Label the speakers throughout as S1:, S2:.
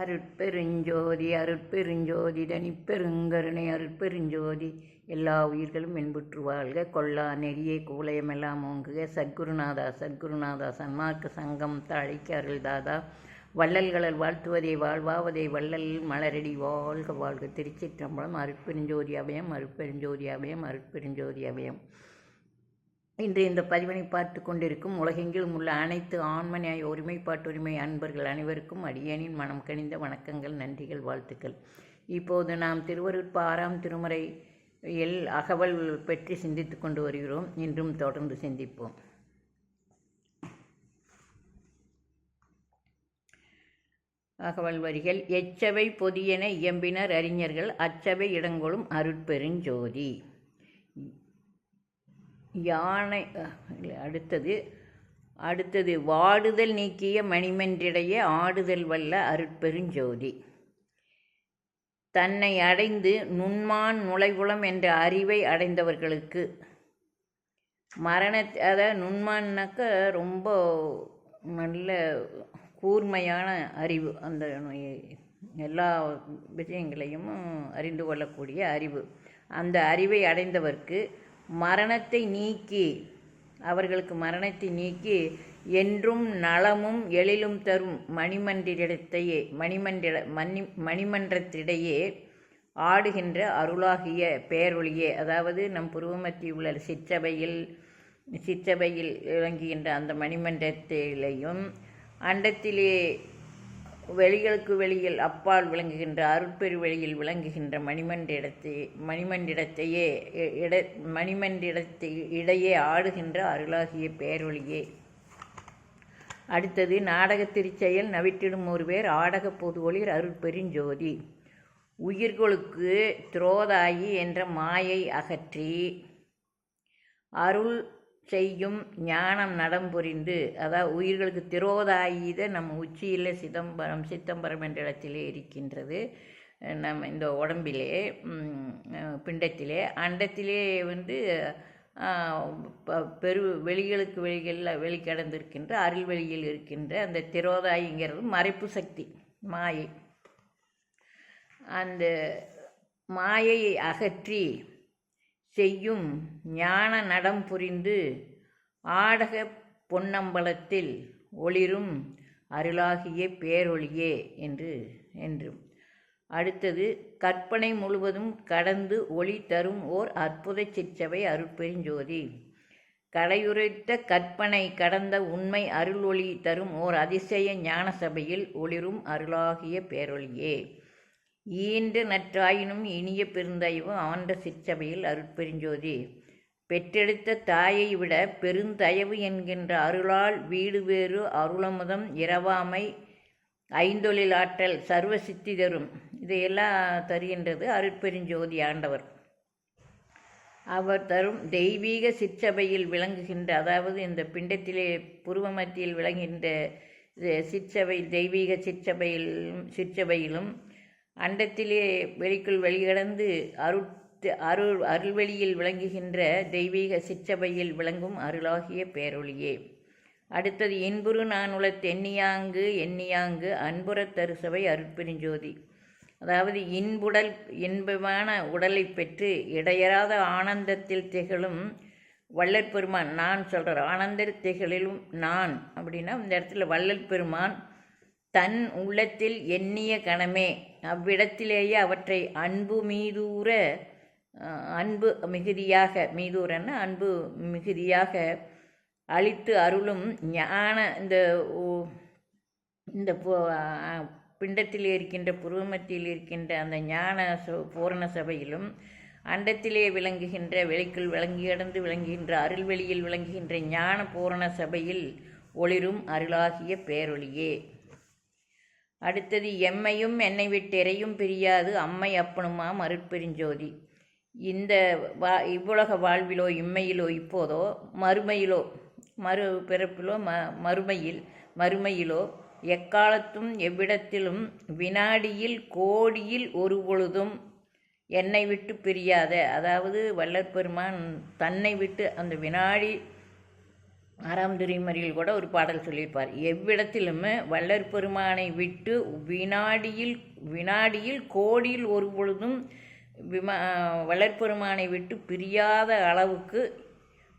S1: அருட்பெருஞ்சோதி அருட்பெருஞ்சோதி தனிப்பெருங்கருணை அருட்பெருஞ்சோதி. எல்லா உயிர்களும் என்புற்று வாழ்க. கொல்லா நெறியை கூலயமெல்லாம் ஓங்குக. சத்குருநாதா சத்குருநாதா சன்மார்க்க சங்கம் தாழிக்க அருள்தாதா வள்ளல்களல் வாழ்த்துவதை வாழ்வாவதை வள்ளல் மலரடி வாழ்க வாழ்க. திருச்சிற்றம்பலம் அருட்பெருஞ்சோதி அபயம் அருட்பெருஞ்சோதி அபயம் அருட்பெருஞ்சோதி அபயம். இன்று இந்த பதிவினை பார்த்து கொண்டிருக்கும் உலகெங்கிலும் உள்ள அனைத்து ஆண்மனியாய் ஒருமைப்பாட்டுரிமை அன்பர்கள் அனைவருக்கும் அடியனின் மனம் கனிந்த வணக்கங்கள் நன்றிகள் வாழ்த்துக்கள். இப்போது நாம் திருவருட்ப ஆறாம் திருமுறை எல் அகவல் பற்றி சிந்தித்து கொண்டு வருகிறோம். இன்றும் தொடர்ந்து சிந்திப்போம். அகவல் வரிகள் எச்சவை பொதியென இயம்பினர் அறிஞர்கள் அச்சவை இடங்கொளும் அருட்பெருஞ்சோதி யானை அடுத்தது அடுத்தது வாடுதல் நீக்கிய மணிமன்றிடையே ஆடுதல் வல்ல அருட்பெருஞ்சோதி. தன்னை அடைந்து நுண்மான் நுழைகுளம் என்ற அறிவை அடைந்தவர்களுக்கு மரண அதாவது நுண்மான்னாக்க ரொம்ப நல்ல கூர்மையான அறிவு அந்த எல்லா விஷயங்களையும் அறிந்து கொள்ளக்கூடிய அறிவு. அந்த அறிவை அடைந்தவர்க்கு மரணத்தை நீக்கி அவர்களுக்கு மரணத்தை நீக்கி என்றும் நலமும் எழிலும் தரும் மணிமன்றிடத்தையே மணிமண்டிட மணி மணிமன்றத்திடையே ஆடுகின்ற அருளாகிய பேரொழியே அதாவது நம் புருவமத்தில் உள்ள சிற்றபையில் சிற்றபையில் விளங்குகின்ற அந்த மணிமன்றத்திலேயும் அண்டத்திலே வெளிகளுக்கு வெளியில் அப்பால் விளங்குகின்ற அருட்பெரு வெளியில் விளங்குகின்ற மணிமண்டிடத்தை மணிமண்டிடத்தையே இ- இட மணிமண்டிடத்தை இடையே ஆடுகின்ற அருளாகிய பேரொழியே அடுத்தது நாடகத் திருச்செயல் நவிட்டிடும் ஒருவேர் ஆடக பொது ஒளிர் அருட்பெருஞ்சோதி உயிர்களுக்கு துரோதாயி என்ற மாயை அகற்றி அருள் செய்யும் ஞானம் நடம் புரிந்து அதாவது உயிர்களுக்கு திரோதாயுத நம்ம உச்சியில் சிதம்பரம் சித்தம்பரம் என்ற இடத்திலே இருக்கின்றது. நம்ம இந்த உடம்பிலே பிண்டத்திலே அண்டத்திலே வந்து ப- பெரு வெளிகளுக்கு வெளிகளில் வெளிக்கடந்திருக்கின்ற அருள் வெளியில் இருக்கின்ற அந்த திரோதாயிங்கிறது மறைப்பு சக்தி மாயை. அந்த மாயையை அகற்றி செய்யும் ஞான நடம் புரிந்து ஆடக பொன்னம்பலத்தில் ஒளிரும் அருளாகிய பேரொளியே என்று என்றும் அடுத்தது கற்பனை முழுவதும் கடந்து ஒளி தரும் ஓர் அற்புத சிற்சவை அருட்பெருஞ்சோதி. கடையுரைத்த கற்பனை கடந்த உண்மை அருள் ஒளி தரும் ஓர் அதிசய ஞான சபையில் ஒளிரும் அருளாகிய பேரொளியே. ஈன்ற நற்றாயினும் இனிய பெருந்தயவு ஆண்ட சிற்றவையில் அருட்பெருஞ்சோதி. பெற்றெடுத்த தாயை விட பெருந்தயவு என்கின்ற அருளால் வீடு வேறு அருளமுதம் இரவாமை ஐந்தொழிலாற்றல் சர்வ சித்தி தரும். இதையெல்லாம் தருகின்றது அருட்பெருஞ்சோதி ஆண்டவர். அவர் தரும் தெய்வீக சிற்றவையில் விளங்குகின்ற அதாவது இந்த பிண்டத்திலே புருவ மத்தியில் விளங்குகின்ற இது தெய்வீக சிற்றபையிலும் சிற்றவையிலும் அண்டத்திலே வெளிக்குள் வெளிகடந்து அருட் அருள் அருள்வெளியில் விளங்குகின்ற தெய்வீக சிற்றபையில் விளங்கும் அருளாகிய பேரொழியே அடுத்தது இன்புறு நானுல தென்னியாங்கு எண்ணியாங்கு அன்புறத் தருசபை அருட்பெருஞ்சோதி. அதாவது இன்புடல் இன்பமான உடலை பெற்று இடையராத ஆனந்தத்தில் திகழும் வள்ளல் பெருமான் நான் சொல்கிறார் ஆனந்த திகழிலும் நான் அப்படின்னா இந்த இடத்துல வள்ளல் பெருமான் தன் உள்ளத்தில் எண்ணிய கணமே அவ்விடத்திலேயே அவற்றை அன்பு மீதூர அன்பு மிகுதியாக மீதூரன்னு அன்பு மிகுதியாக அளித்து அருளும் ஞான இந்த இந்த பிண்டத்தில் இருக்கின்ற புருவமத்தில் இருக்கின்ற அந்த ஞான பூரண சபையிலும் அண்டத்திலே விளங்குகின்ற வெளிக்குள் விளங்கி கடந்து விளங்குகின்ற அருள்வெளியில் விளங்குகின்ற ஞான பூரண சபையில் ஒளிரும் அருளாகிய பேரொளியே. அடுத்தது எம்மையும் என்னை விட்டு எறையும் பிரியாது அம்மை அப்பனுமா மறுப்பெருஞ்சோதி இந்த வா இவ்வுலக வாழ்விலோ இம்மையிலோ இப்போதோ மறுமையிலோ மறு பிறப்பிலோ ம மறுமையில் மறுமையிலோ எக்காலத்தும் எவ்விடத்திலும் வினாடியில் கோடியில் ஒரு பொழுதும் என்னை விட்டு பிரியாத. அதாவது வள்ளற்பெருமான் தன்னை விட்டு அந்த வினாடி ஆறாம் திருமறையில் கூட ஒரு பாடல் சொல்லியிருப்பார். எவ்விடத்திலுமே வள்ளற் பெருமானை விட்டு வினாடியில் வினாடியில் கோடியில் ஒரு பொழுதும் விமா வளர்ப்பெருமானை விட்டு பிரியாத அளவுக்கு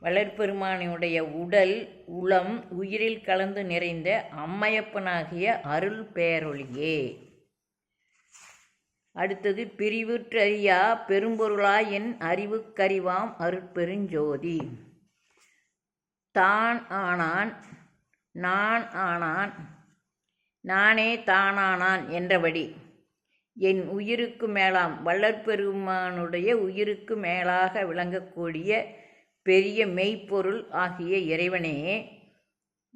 S1: வளர்ப்பெருமானுடைய உடல் உளம் உயிரில் கலந்து நிறைந்த அம்மையப்பனாகிய அருள் பேரொழியே. அடுத்தது பிரிவுற்றறியா பெரும்பொருளாய் என் அறிவுக்கறிவாம் அருட்பெருஞ்சோதி தான் ஆனான் நான் ஆனான் நானே தானானான் என்றபடி. என் உயிருக்கு மேலாம் வல்லற்பெருமானுடைய உயிருக்கு மேலாக விளங்கக்கூடிய பெரிய மெய்ப்பொருள் ஆகிய இறைவனே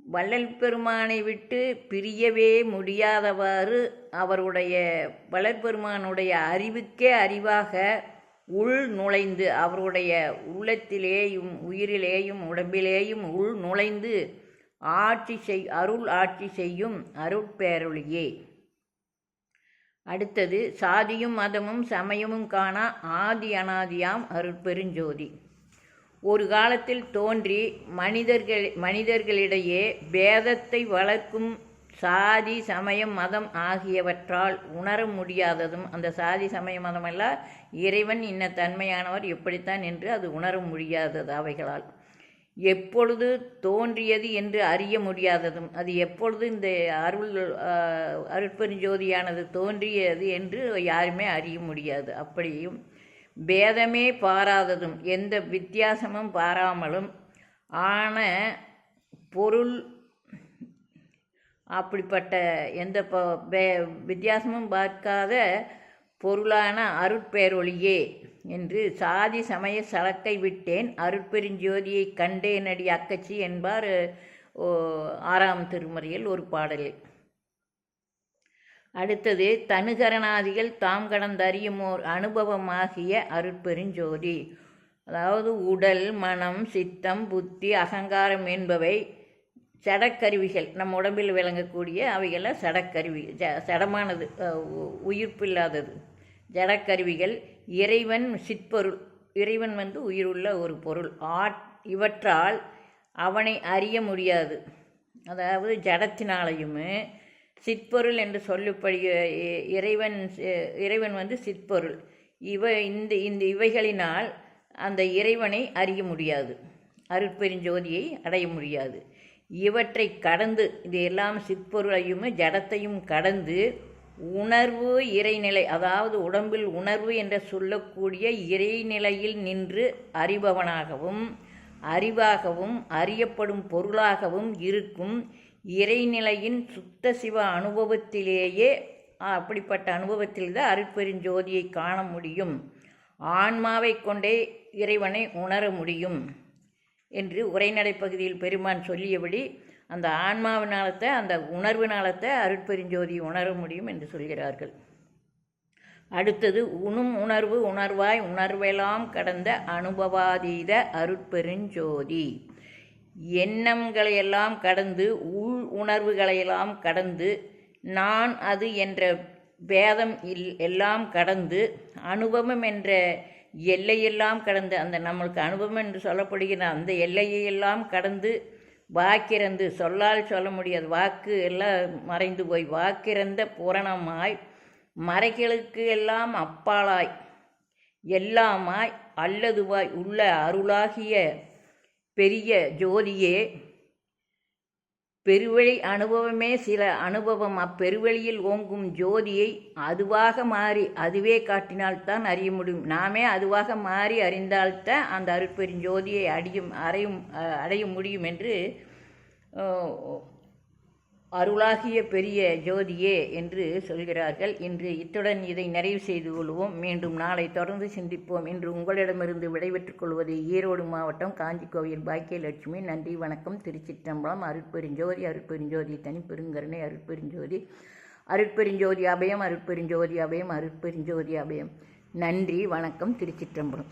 S1: வள்ளல் பெருமானை விட்டு பிரியவே முடியாதவாறு அவருடைய வளர்பெருமானுடைய அறிவுக்கே அறிவாக உள் நுழைந்து அவருடைய உள்ளத்திலேயும் உயிரிலேயும் உடம்பிலேயும் உள் நுழைந்து ஆட்சி செய் அருள் ஆட்சி செய்யும் அருட்பேரொழியே. அடுத்தது சாதியும் மதமும் சமயமும் காணா ஆதி அனாதியாம் அருட்பெருஞ்சோதி. ஒரு காலத்தில் தோன்றி மனிதர்கள் மனிதர்களிடையே பேதத்தை வளர்க்கும் சாதி சமயம் மதம் ஆகியவற்றால் உணர முடியாததும் அந்த சாதி சமய மதமெல்லாம் இறைவன் இன்ன தன்மையானவர் எப்படித்தான் என்று அது உணர முடியாதது அவைகளால். எப்பொழுது தோன்றியது என்று அறிய முடியாததும் அது எப்பொழுது இந்த அருள் அருட்பெருஞ்சோதியானது தோன்றியது என்று யாருமே அறிய முடியாது. அப்படியும் பேதமே பாராததும் எந்த வித்தியாசமும் பாராமலும் ஆன பொருள் அப்படிப்பட்ட எந்த வித்தியாசமும் பார்க்காத பொருளான அருட்பேரொழியே என்று சாதி சமய சலக்கை விட்டேன். அருட்பெருஞ்சோதியை கண்டேனடி அக்கச்சி என்பார் ஆறாம் திருமறையில் ஒரு பாடல் அடுத்தது தனுகரணாதிகள் தாம் கடந்தறியுமோர் அனுபவமாகிய அருட்பெருஞ்சோதி. அதாவது உடல் மனம் சித்தம் புத்தி அகங்காரம் என்பவை சடக்கருவிகள் நம்ம உடம்பில் விளங்கக்கூடிய அவைகள்லாம் சடக்கருவி ஜ சடமானது உயிர்ப்பில்லாதது. ஜடக்கருவிகள் இறைவன் சிற்பொருள் இறைவன் வந்து உயிருள்ள ஒரு பொருள். ஆட் இவற்றால் அவனை அறிய முடியாது. அதாவது ஜடத்தினாலையும் சிற்பொருள் என்று சொல்லப்படி இறைவன் இறைவன் வந்து சிற்பொருள். இவ இந்த இந்த இவைகளினால் அந்த இறைவனை அறிய முடியாது. அருட்பெருஞ்சோதியை அடைய முடியாது. இவற்றை கடந்து இது எல்லாம் சிற்பொருளையும் ஜடத்தையும் கடந்து உணர்வு இறைநிலை அதாவது உடம்பில் உணர்வு என்று சொல்லக்கூடிய இறைநிலையில் நின்று அறிபவனாகவும் அறிவாகவும் அறியப்படும் பொருளாகவும் இருக்கும் இறைநிலையின் சுத்த சிவ அனுபவத்திலேயே அப்படிப்பட்ட அனுபவத்தில் தான் அருட்பெருஞ்சோதியை காண முடியும். ஆன்மாவை கொண்டே இறைவனை உணர முடியும். என்று உரைநடை பகுதியில் பெருமான் சொல்லியபடி அந்த ஆன்மாவினாலத்தை அந்த உணர்வினாலத்தை அருட்பெருஞ்சோதி உணர முடியும் என்று சொல்கிறார்கள். அடுத்தது உணும் உணர்வு உணர்வாய் உணர்வெல்லாம் கடந்த அனுபவாதீத அருட்பெருஞ்சோதி. எண்ணங்களையெல்லாம் கடந்து உள் உணர்வுகளையெல்லாம் கடந்து நான் அது என்ற பேதம் இல் எல்லாம் கடந்து அனுபவம் என்ற எல்லையெல்லாம் கடந்து அந்த நம்மளுக்கு அனுபவம் என்று சொல்லப்படுகிற அந்த எல்லையெல்லாம் கடந்து வாக்கிறந்து சொல்லால் சொல்ல முடியாது. வாக்கு எல்லாம் மறைந்து போய் வாக்கிறந்த பூரணமாய் மறைகளுக்கு எல்லாம் அப்பாலாய் எல்லாமாய் அல்லதுவாய் உள்ள அருளாகிய பெரிய ஜோதியே பெருவழி அனுபவமே சில அனுபவம். அப்பெருவழியில் ஓங்கும் ஜோதியை அதுவாக மாறி அதுவே காட்டினால்தான் அறிய முடியும். நாமே அதுவாக மாறி அறிந்தால்தான் அந்த அருட்பெருஞ்சோதியை அடியும் அறையும் அடைய முடியும் என்று அருளாகிய பெரிய ஜோதியே என்று சொல்கிறார்கள். இன்று இத்துடன் இதை நிறைவு செய்து கொள்வோம். மீண்டும் நாளை தொடர்ந்து சிந்திப்போம். இன்று உங்களிடமிருந்து விடைபெற்றுக் கொள்வது ஈரோடு மாவட்டம் காஞ்சி கோவில் பாக்கியலட்சுமி. நன்றி வணக்கம். திருச்சிற்றம்பலம் அருட்பெருஞ்சோதி அருட்பெருஞ்சோதி தனிப்பெருங்கருணை அருட்பெருஞ்சோதி அருட்பெருஞ்சோதி அபயம் அருட்பெருஞ்சோதி அபயம் அருட்பெருஞ்சோதி அபயம். நன்றி வணக்கம். திருச்சிற்றம்பலம்.